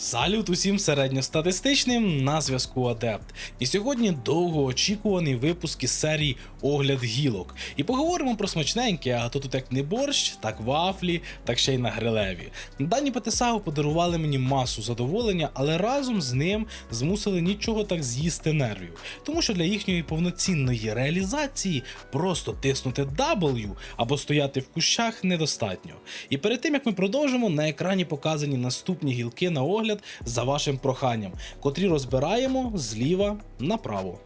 Салют усім середньостатистичним на зв'язку Адепт. І сьогодні довгоочікуваний випуск із серії Огляд гілок. І поговоримо про смачненьке, а то тут як не борщ, так вафлі, так ще й на грилеві. Дані ПТСАГу подарували мені масу задоволення, але разом з ним змусили нічого так з'їсти нервів. Тому що для їхньої повноцінної реалізації просто тиснути W або стояти в кущах недостатньо. І перед тим як ми продовжимо, на екрані показані наступні гілки на огляд за вашим проханням, котрі розбираємо зліва направо.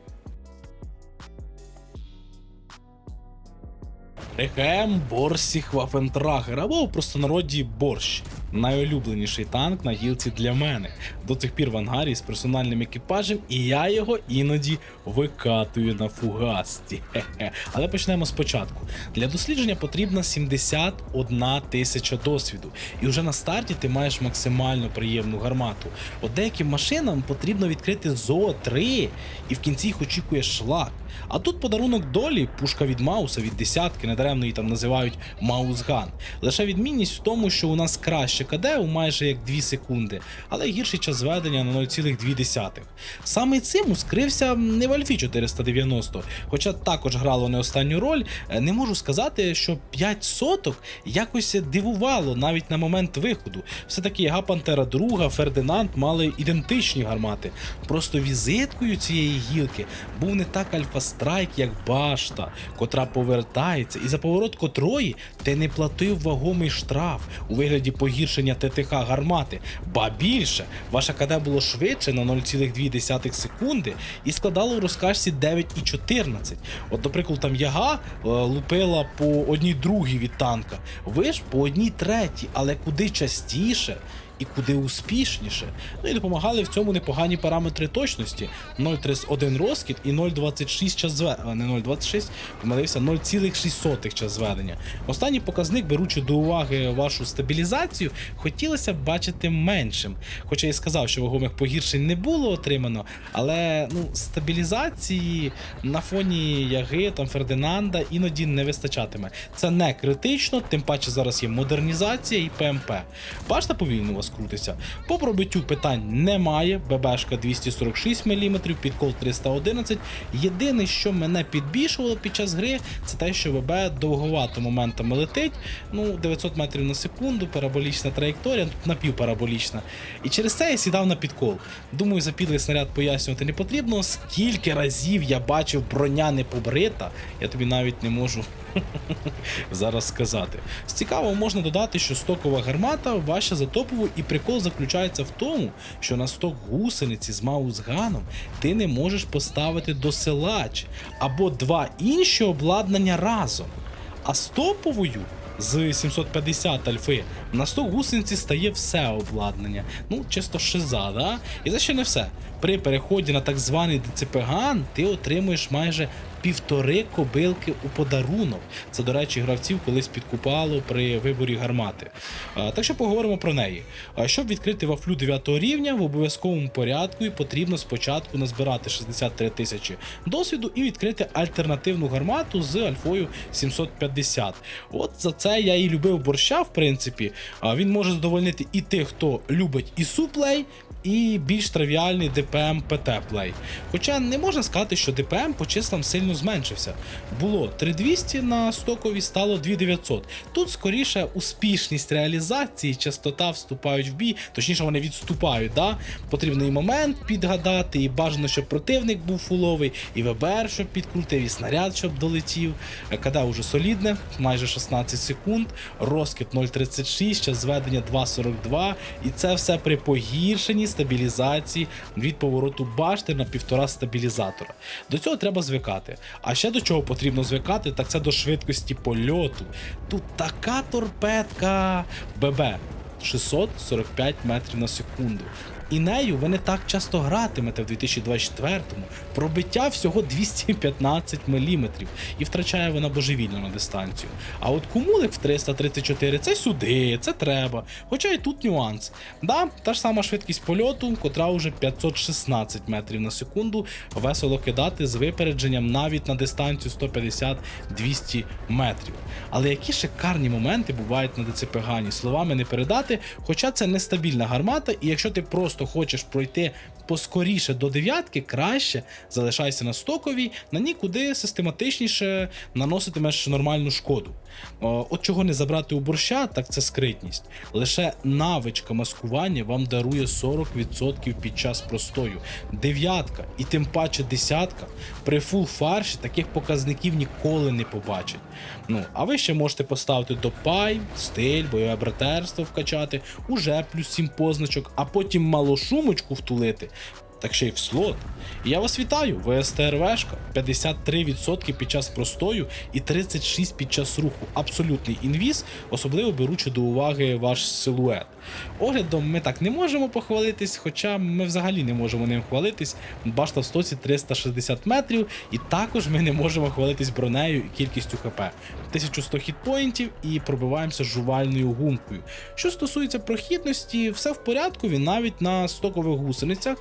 Рехем борсі хвафентрагер або в простонароді борщ. Найулюбленіший танк на гілці для мене. До цих пір в ангарі з персональним екіпажем, і я його іноді викатую на фугасті. Але почнемо спочатку. Для дослідження потрібна 71 тисяча досвіду, і вже на старті ти маєш максимально приємну гармату. От деяким машинам потрібно відкрити ЗО 3, і в кінці їх очікує шлак. А тут подарунок долі, пушка від Мауса від десятки, недаремно її там називають Маусган. Лише відмінність в тому, що у нас краще КД у майже як 2 секунди, але гірший час зведення на 0,2. Саме цим ускрився не в Альфі 490, хоча також грало не останню роль. Е, Не можу сказати, що 5 соток якось дивувало навіть на момент виходу. Все-таки Яга Пантера 2, Фердинанд мали ідентичні гармати. Просто візиткою цієї гілки був не так Альфа Страйк, як башта, котра повертається, і за поворот котрої ти не платив вагомий штраф у вигляді погіршення ТТХ гармати. Ба більше, ваша КД було швидше на 0,2 секунди і складало в розкажці 9,14. От, наприклад, там яга е, лупила по одній другій від танка, ви ж по одній третій, але куди частіше і куди успішніше. Ну і допомагали в цьому непогані параметри точності: 0,31 розкид і 0,26 час зведення, не 0,26, помилився 0,6 час зведення. Останній показник, беручи до уваги вашу стабілізацію, хотілося б бачити меншим. Хоча я сказав, що вагомих погіршень не було отримано, але ну, стабілізації на фоні Яги там Фердинанда іноді не вистачатиме. Це не критично, тим паче зараз є модернізація і ПМП. Бачите, повільно вас крутиться. По пробиттю питань немає. ББшка 246 мм, підкол 311. Єдине, що мене підбільшувало під час гри, це те, що ББ довговато моментами летить. Ну, 900 метрів на секунду, параболічна траєкторія, тут напівпараболічна. І через це я сідав на підкол. Думаю, за підлий снаряд пояснювати не потрібно. Скільки разів я бачив броня не побрита, я тобі навіть не можу зараз сказати. З цікавого можна додати, що стокова гармата ваша за топову, і прикол заключається в тому, що на сток гусениці з маузганом ти не можеш поставити досилач або два інші обладнання разом. А з топовою з 750 альфи на 100 гусениці стає все обладнання. Ну, чисто шиза, да? І це ще не все. При переході на так званий ДЦПГАН ти отримуєш майже півтори кобилки у подарунок. Це, до речі, гравців колись підкупало при виборі гармати. Так що поговоримо про неї. Щоб відкрити вафлю 9 рівня, в обов'язковому порядку потрібно спочатку назбирати 63 тисячі досвіду і відкрити альтернативну гармату з альфою 750. От за це я і любив борща, в принципі. Він може задовольнити і тих, хто любить і суплей, і більш тривіальний ДПМ ПТ плей. Хоча не можна сказати, що ДПМ по числам сильно зменшився. Було 3200 на стокові, стало 2900. Тут скоріше успішність реалізації, частота вступають в бій, точніше вони відступають. Да? Потрібний момент підгадати, і бажано, щоб противник був фуловий, і ВБР, щоб підкрутив, і снаряд, щоб долетів. КД уже солідне, майже 16 секунд, розкид 0,36, час зведення 2,42, і це все при погіршенні стабілізації від повороту башти на півтора стабілізатора. До цього треба звикати. А ще до чого потрібно звикати, так це до швидкості польоту. Тут така торпедка ББ. 645 метрів на секунду. І нею ви не так часто гратимете в 2024-му. Пробиття всього 215 мм і втрачає вона божевільно на дистанцію. А от кумулик в 334 це сюди, це треба. Хоча і тут нюанс. Да, та ж сама швидкість польоту, котра уже 516 метрів на секунду, весело кидати з випередженням навіть на дистанцію 150-200 метрів. Але які шикарні моменти бувають на ДЦП-гані, словами не передати, хоча це нестабільна гармата, і якщо ти просто хочеш пройти поскоріше до дев'ятки, краще залишайся на стоковій, на ній куди систематичніше наноситимеш нормальну шкоду. От чого не забрати у борща, так це скритність. Лише навичка маскування вам дарує 40% під час простою. Дев'ятка і тим паче десятка при фул фарші таких показників ніколи не побачить. Ну, а ви ще можете поставити до пай, стиль, бойове братерство вкачати, уже плюс 7 позначок, а потім малошумочку втулити. Так ще й в слот. І я вас вітаю, ВСТРВшка 53% під час простою і 36% під час руху. Абсолютний інвіз, особливо беручи до уваги ваш силует. Оглядом ми так не можемо похвалитись, хоча ми взагалі не можемо ним хвалитись. Башта в стоці 360 метрів, і також ми не можемо хвалитись бронею і кількістю ХП. 1100 хітпоінтів і пробиваємося жувальною гумкою. Що стосується прохідності, все в порядку, він навіть на стокових гусеницях.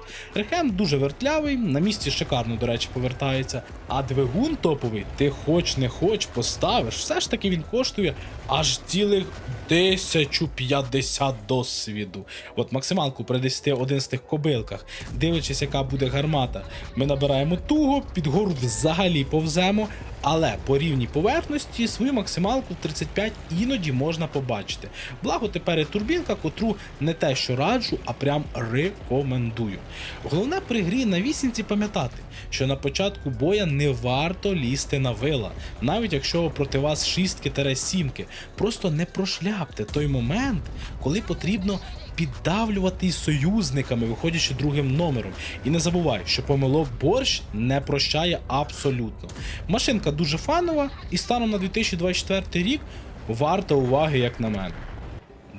Рехем дуже вертлявий, на місці шикарно, до речі, повертається. А двигун топовий, ти хоч не хоч поставиш, все ж таки він коштує аж цілих 1050 досвіду. От максималку при 10 11 кобилках, дивлячись, яка буде гармата, ми набираємо туго, під гору взагалі повземо. Але по рівній поверхності свою максималку в 35 іноді можна побачити. Благо тепер і турбінка, котру не те, що раджу, а прям рекомендую. Головне при грі на вісінці пам'ятати, що на початку боя не варто лізти на вила, навіть якщо проти вас шістки-сімки. Просто не прошляпте той момент, коли потрібно піддавлювати союзниками, виходячи другим номером. І не забувай, що помилок борщ не прощає абсолютно. Машинка дуже фанова, і станом на 2024 рік варта уваги, як на мене.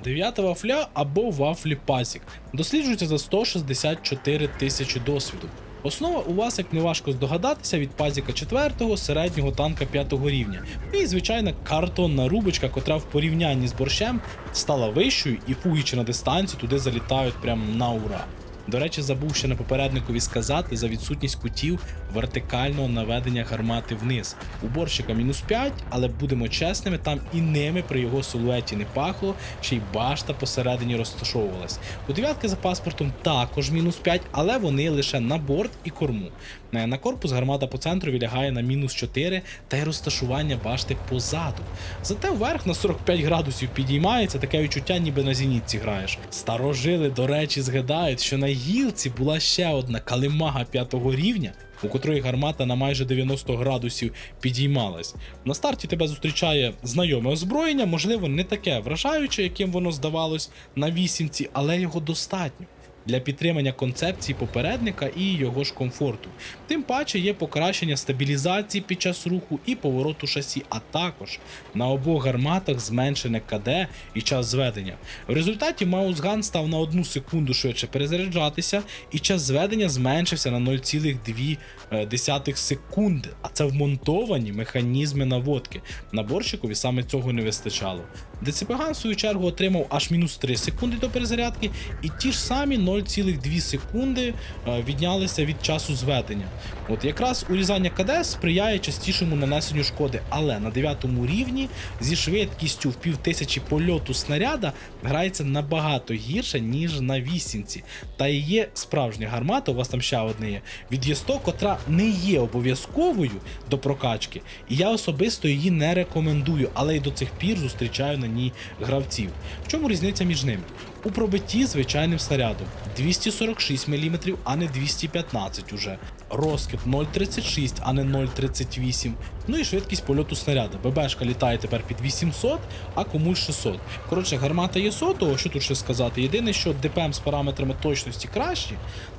Дев'ята вафля або вафлі пасік досліджується за 164 тисячі досвіду. Основа у вас, як не важко здогадатися, від пазіка 4 середнього танка 5 рівня. І звичайна картонна рубочка, котра в порівнянні з борщем стала вищою і фугічі на дистанцію туди залітають прям на ура. До речі, забув ще на попередникові сказати за відсутність кутів вертикального наведення гармати вниз. У борщика мінус 5, але будемо чесними, там і ними при його силуеті не пахло, ще й башта посередині розташовувалась. У дев'ятки за паспортом також мінус 5, але вони лише на борт і корму. На корпус гармата по центру лягає на мінус 4 та й розташування башти позаду. Зате вверх на 45 градусів підіймається таке відчуття, ніби на зенітці граєш. Старожили, до речі, згадають, що на гілці була ще одна калимага п'ятого рівня. У котрої гармата на майже 90 градусів підіймалась. На старті тебе зустрічає знайоме озброєння, можливо, не таке вражаюче, яким воно здавалось на вісімці, але його достатньо для підтримання концепції попередника і його ж комфорту. Тим паче є покращення стабілізації під час руху і повороту шасі, а також на обох гарматах зменшене КД і час зведення. В результаті Маусган став на 1 секунду швидше перезаряджатися, і час зведення зменшився на 0,2 секунди. А це вмонтовані механізми наводки. Наборщикові саме цього не вистачало. ДЦПГан в свою чергу отримав аж мінус 3 секунди до перезарядки, і ті ж самі 0,2 секунди е, віднялися від часу зведення. От якраз урізання КД сприяє частішому нанесенню шкоди, але на 9 рівні зі швидкістю в півтисячі польоту снаряда грається набагато гірше, ніж на вісімці. Та і є справжня гармата, у вас там ще одне є, від Є100, котра не є обов'язковою до прокачки, і я особисто її не рекомендую, але й до цих пір зустрічаю на ній гравців. В чому різниця між ними? У пробитті звичайним снарядом 246 мм, а не 215 уже. Розкид 0,36, а не 0,38. Ну і швидкість польоту снаряда. ББшка літає тепер під 800, а комусь 600. Коротше, гармата є сотого, що тут ще сказати. Єдине, що ДПМ з параметрами точності кращі,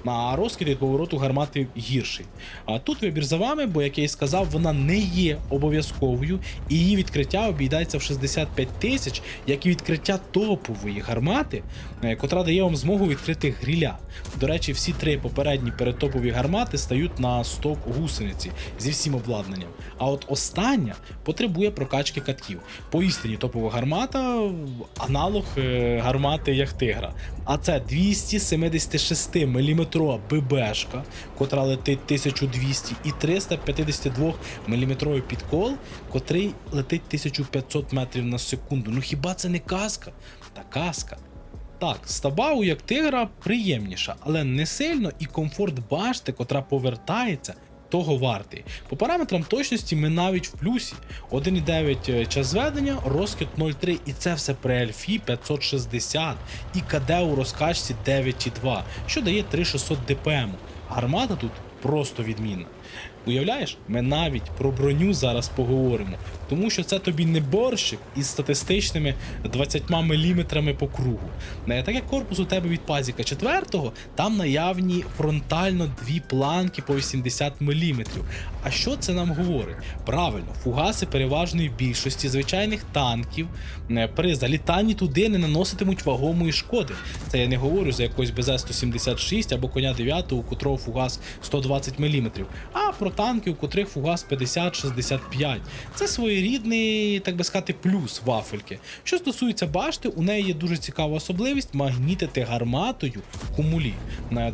а розкид від повороту гармати гірший. А тут вибір за вами, бо як я і сказав, вона не є обов'язковою, і її відкриття обійдається в 65 тисяч, як і відкриття топової гармати, е, котра дає вам змогу відкрити гріля. До речі, всі три попередні передтопові гармати стають на сток гусениці зі всім обладнанням. А от остання потребує прокачки катків. Поістині топова гармата аналог е, гармати Яхтигра. А це 276 мм ББшка, котра летить 1200, і 352 мм підкол, котрий летить 1500 метрів на секунду. Ну хіба це не казка? Та казка. Так, стаба у як тигра приємніша, але не сильно і комфорт башти, котра повертається, того вартий. По параметрам точності ми навіть в плюсі. 1,9 час зведення, розкид 0,3 і це все при альфі 560 і КД у розкачці 9,2, що дає 3600 ДПМ. Гармата тут просто відмінна. Уявляєш, ми навіть про броню зараз поговоримо, тому що це тобі не борщик із статистичними 20 мм по кругу. Не так як корпус у тебе від пазіка 4, там наявні фронтально дві планки по 80 мм. А що це нам говорить? Правильно, фугаси переважної більшості звичайних танків е, при залітанні туди не наноситимуть вагомої шкоди. Це я не говорю за якось БЗ-176 або коня 9, у котрого фугас 120 мм, а про танки, у котрих фугас 50-65. Це своєрідний, так би сказати, плюс вафельки. Що стосується башти, у неї є дуже цікава особливість магнітити гарматою кумулі.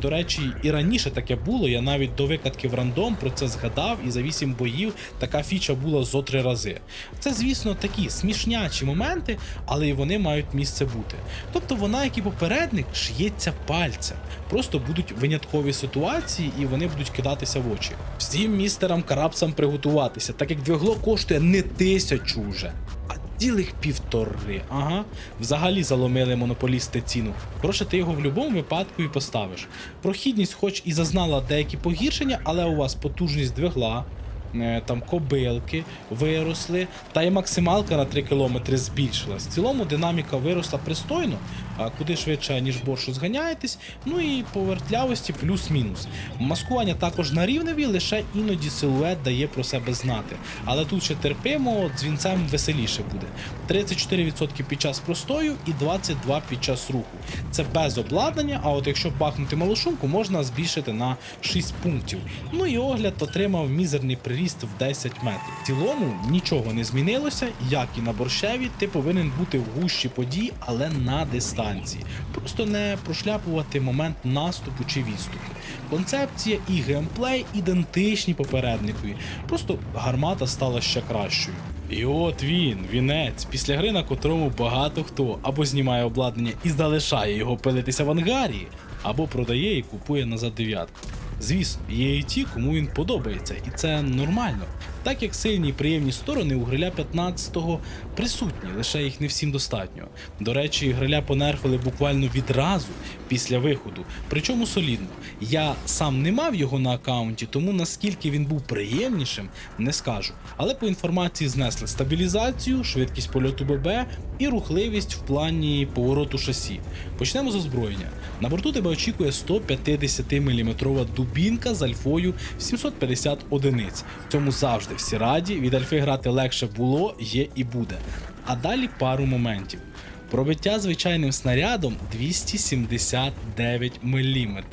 До речі, і раніше таке було. Я навіть до викатки в рандом про це згадав, і за 8 боїв така фіча була зо три рази. Це, звісно, такі смішнячі моменти, але і вони мають місце бути. Тобто вона, як і попередник, шиється пальцем. Просто будуть виняткові ситуації, і вони будуть кидатися в очі. Всім містерам карапсам приготуватися, так як двигло коштує не тисячу вже. А цілих півтори. Ага. Взагалі заломили монополісти ціну. Коротше, ти його в будь-якому випадку і поставиш. Прохідність, хоч і зазнала деякі погіршення, але у вас потужність двигла. е, Там кобилки виросли, та й максималка на 3 км збільшилась. В цілому динаміка виросла пристойно, куди швидше, ніж боршу зганяєтесь. Ну і по вертлявості плюс-мінус. Маскування також на рівневі, лише іноді силует дає про себе знати. Але тут ще терпимо, дзвінцем веселіше буде. 34% під час простою і 22% під час руху. Це без обладнання, а от якщо бахнути малошумку, можна збільшити на 6 пунктів. Ну і огляд отримав мізерний приріст в 10 метрів. В цілому нічого не змінилося, як і на борщеві, ти повинен бути в гущі подій, але на дистанції. Просто не прошляпувати момент наступу чи відступу. Концепція і геймплей ідентичні попередникові, просто гармата стала ще кращою. І от він, вінець, після гри, на котрому багато хто або знімає обладнання і залишає його пилитися в ангарі, або продає і купує назад дев'ятку. Звісно, є і ті, кому він подобається, і це нормально. Так як сильні і приємні сторони у гриля 15-го присутні, лише їх не всім достатньо. До речі, гриля понерфили буквально відразу після виходу, причому солідно. Я сам не мав його на аккаунті, тому наскільки він був приємнішим, не скажу. Але по інформації знесли стабілізацію, швидкість польоту ББ і рухливість в плані повороту шасі. Почнемо з озброєння. На борту тебе очікує 150 мм дубінка з альфою 750 одиниць. В цьому завжди всі раді. Від альфи грати легше було, є і буде. А далі пару моментів. Пробиття звичайним снарядом 279 мм.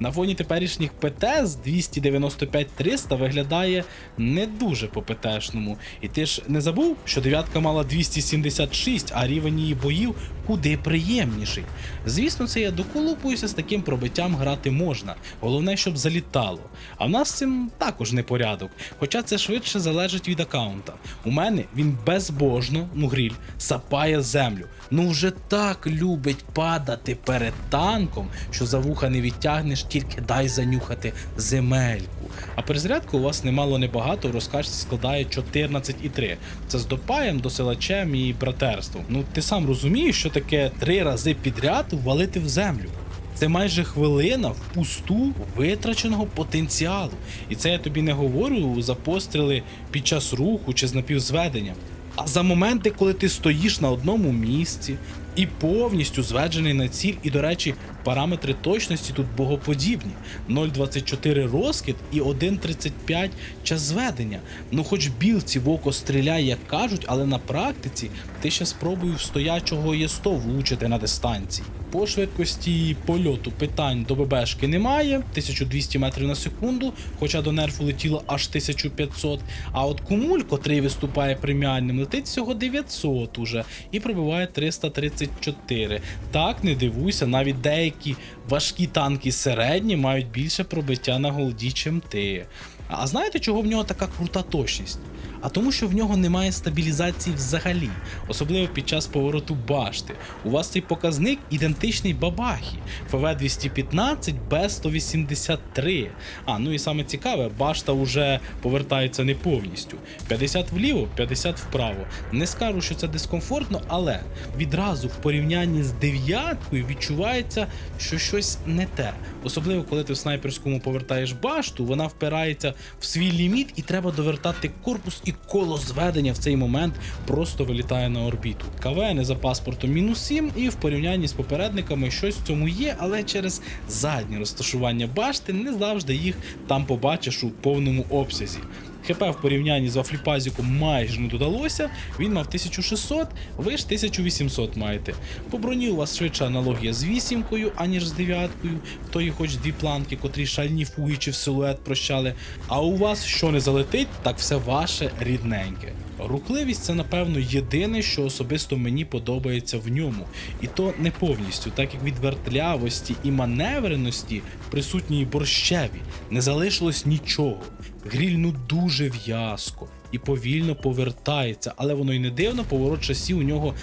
На фоні теперішніх ПТ з 295-300 виглядає не дуже по ПТшному. І ти ж не забув, що дев'ятка мала 276, а рівень її боїв куди приємніший. Звісно, це я доколупуюся, з таким пробиттям грати можна. Головне, щоб залітало. А в нас цим також не порядок. Хоча це швидше залежить від аккаунта. У мене він безбожно, ну гріль, сапає землю. Ну вже так любить падати перед танком, що за вуха не відтягнеш, тільки дай занюхати земельку. А перезарядка у вас немало небагато, в розкачці складає 14,3. Це з допаєм, досилачем і братерством. Ну ти сам розумієш, що таке три рази підряд ввалити в землю. Це майже хвилина впусту витраченого потенціалу. І це я тобі не говорю за постріли під час руху чи з напівзведенням. А за моменти, коли ти стоїш на одному місці і повністю зведений на ціль, і, до речі, параметри точності тут богоподібні: 0,24 розкид і 1,35 час зведення. Ну, хоч білці в око стріляє, як кажуть, але на практиці ти ще спробуй в стоячого Є100 влучити на дистанції. По швидкості польоту питань до ББшки немає, 1200 метрів на секунду, хоча до нерфу летіло аж 1500. А от кумуль, котрий виступає преміальним, летить всього 900 уже і пробиває 334. Так, не дивуйся, навіть деякі важкі танки середні мають більше пробиття на голді, чим ти. А знаєте, чого в нього така крута точність? А тому, що в нього немає стабілізації взагалі, особливо під час повороту башти. У вас цей показник ідентичний бабахі. ФВ 215 Б 183. А, ну і саме цікаве, башта вже повертається не повністю. 50 вліво, 50 вправо. Не скажу, що це дискомфортно, але відразу в порівнянні з дев'яткою відчувається, що щось не те. Особливо, коли ти в снайперському повертаєш башту, вона впирається в свій ліміт, і треба довертати корпус, і коло зведення в цей момент просто вилітає на орбіту. КВН за паспортом мінус 7, і в порівнянні з попередниками щось в цьому є, але через заднє розташування башти не завжди їх там побачиш у повному обсязі. ХП в порівнянні з Вафліпазіком майже не додалося, він мав 1600, ви ж 1800 маєте. По броні у вас швидша аналогія з вісімкою, аніж з дев'яткою, в тої хоч дві планки, котрі шальні чи в силует прощали. А у вас що не залетить, так все ваше рідненьке. Рухливість це, напевно, єдине, що особисто мені подобається в ньому. І то не повністю, так як від вертлявості і маневреності, присутньої борщеві, не залишилось нічого. Гріль ну дуже в'язко і повільно повертається, але воно й не дивно, поворот часів у нього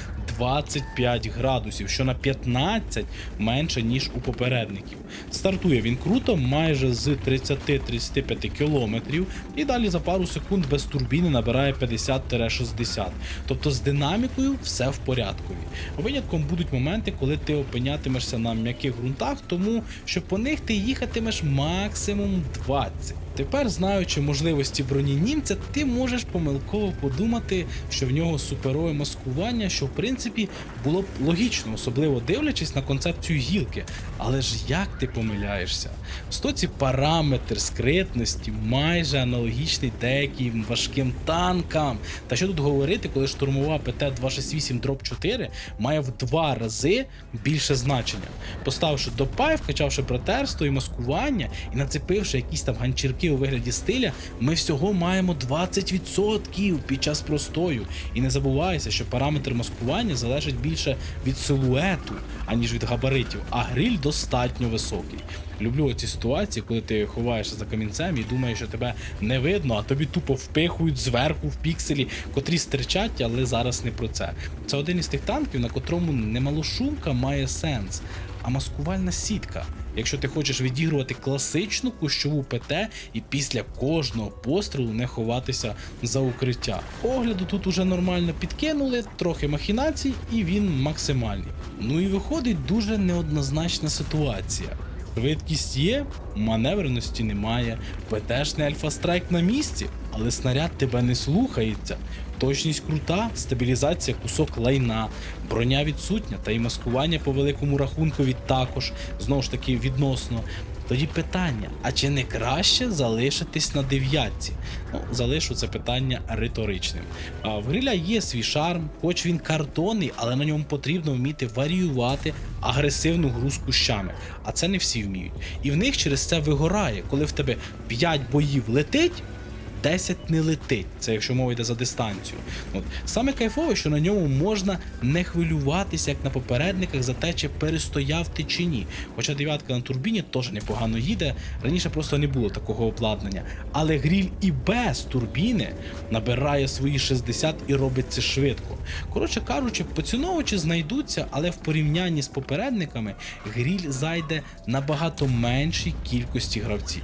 25 градусів, що на 15 менше, ніж у попередників. Стартує він круто, майже з 30-35 кілометрів, і далі за пару секунд без турбіни набирає 50-60. Тобто з динамікою все в порядку. Винятком будуть моменти, коли ти опинятимешся на м'яких ґрунтах, тому що по них ти їхатимеш максимум 20. Тепер, знаючи можливості броні німця, ти можеш помилково подумати, що в нього суперове маскування, що в принципі було б логічно, особливо дивлячись на концепцію гілки. Але ж як ти помиляєшся? В стоці параметр скритності майже аналогічний деяким важким танкам. Та що тут говорити, коли штурмова ПТ-268 дроп 4 має в два рази більше значення. Поставивши допай, вкачавши братерство і маскування, і нацепивши якісь там ганчірки у вигляді стиля, ми всього маємо 20% під час простою. І не забувайся, що параметр маскування залежить більше від силуету, аніж від габаритів, а гриль достатньо високий. Люблю ці ситуації, коли ти ховаєшся за камінцем і думаєш, що тебе не видно, а тобі тупо впихують зверху в пікселі, котрі стирчать, але зараз не про це. Це один із тих танків, на котрому не малошумка має сенс, а маскувальна сітка. Якщо ти хочеш відігрувати класичну кущову ПТ і після кожного пострілу не ховатися за укриття. Огляду тут уже нормально підкинули, трохи махінацій, і він максимальний. Ну і виходить дуже неоднозначна ситуація. Швидкість є, маневреності немає, ПТшний альфа-страйк на місці, але снаряд тебе не слухається. Точність крута, стабілізація кусок лайна, броня відсутня та й маскування по великому рахункові також, знову ж таки відносно. Тоді питання: а чи не краще залишитись на дев'ятці? Ну, залишу це питання риторичним. А в гриля є свій шарм, хоч він картонний, але на ньому потрібно вміти варіювати агресивну гру з кущами. А це не всі вміють. І в них через це вигорає, коли в тебе 5 боїв летить. 10 не летить, це якщо мова йде за дистанцію. От саме кайфове, що на ньому можна не хвилюватися, як на попередниках, за те, чи перестояв ти чи ні. Хоча дев'ятка на турбіні теж непогано їде. Раніше просто не було такого обладнання. Але гріль і без турбіни набирає свої 60 і робить це швидко. Коротше кажучи, поціновувачі знайдуться, але в порівнянні з попередниками гріль зайде набагато меншій кількості гравців.